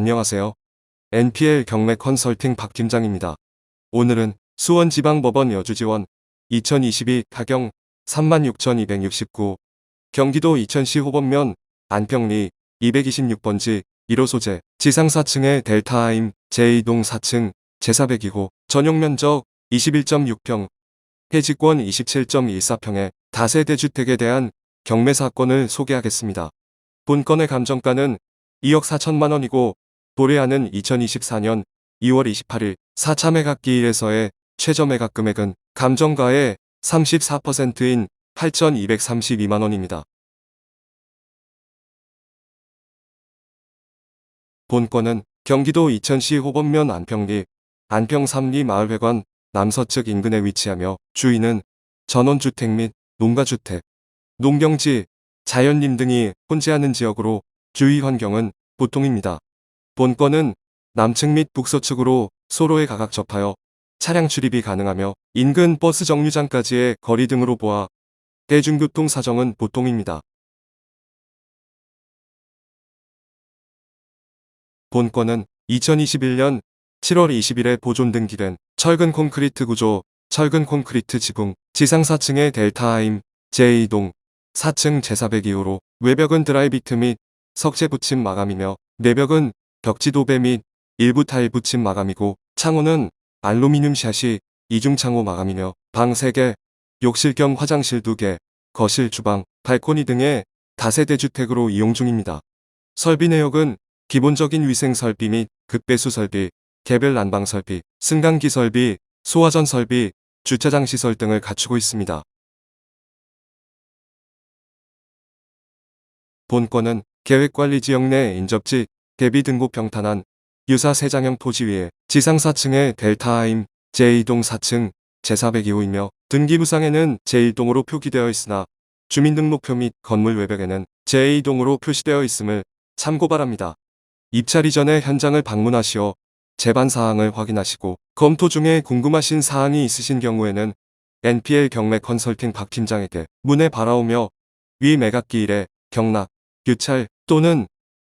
안녕하세요. NPL 경매 컨설팅 박 팀장입니다. 오늘은 수원지방법원 여주지원 2022 가경 36,269 경기도 이천시 호범면 안평리 226번지 1호 소재 지상 4층의 델타하임 제2동 4층 제402호 전용 면적 21.6평 해지권 27.14평의 다세대 주택에 대한 경매 사건을 소개하겠습니다. 본건의 감정가는 2억 4천만 원이고 도래하는 2024년 2월 28일 4차 매각기일에서의 최저 매각 금액은 감정가의 34%인 8,232만 원입니다. 본건은 경기도 이천시 호범면 안평리 안평 3리 마을회관 남서측 인근에 위치하며 주인은 전원주택 및 농가주택, 농경지, 자연림 등이 혼재하는 지역으로 주위 환경은 보통입니다. 본건은 남측 및 북서측으로 소로에 가각 접하여 차량 출입이 가능하며 인근 버스 정류장까지의 거리 등으로 보아 대중교통 사정은 보통입니다. 본건은 2021년 7월 20일에 보존 등기된 철근 콘크리트 구조, 철근 콘크리트 지붕, 지상 4층의 델타하임, 제2동, 4층 제402호로 외벽은 드라이비트 및 석재 붙임 마감이며 내벽은 벽지 도배 및 일부 타일 붙임 마감이고 창호는 알루미늄 샷이 이중 창호 마감이며 방 3개, 욕실 겸 화장실 2개, 거실 주방, 발코니 등의 다세대 주택으로 이용 중입니다. 설비 내역은 기본적인 위생 설비 및 급배수 설비, 개별 난방 설비, 승강기 설비, 소화전 설비, 주차장 시설 등을 갖추고 있습니다. 본건은 계획관리지역 내 인접지 대비 등급 평탄한 유사 세장형 토지 위에 지상 4층의 델타하임 제2동 4층 제402호이며 등기부상에는 제1동으로 표기되어 있으나 주민등록표 및 건물 외벽에는 제2동으로 표시되어 있음을 참고 바랍니다. 입찰 이 전에 현장을 방문하시어 재반 사항을 확인하시고 검토 중에 궁금하신 사항이 있으신 경우에는 NPL 경매 컨설팅 박 팀장에게 문의 바라오며 위 매각기일에 경락, 유찰 또는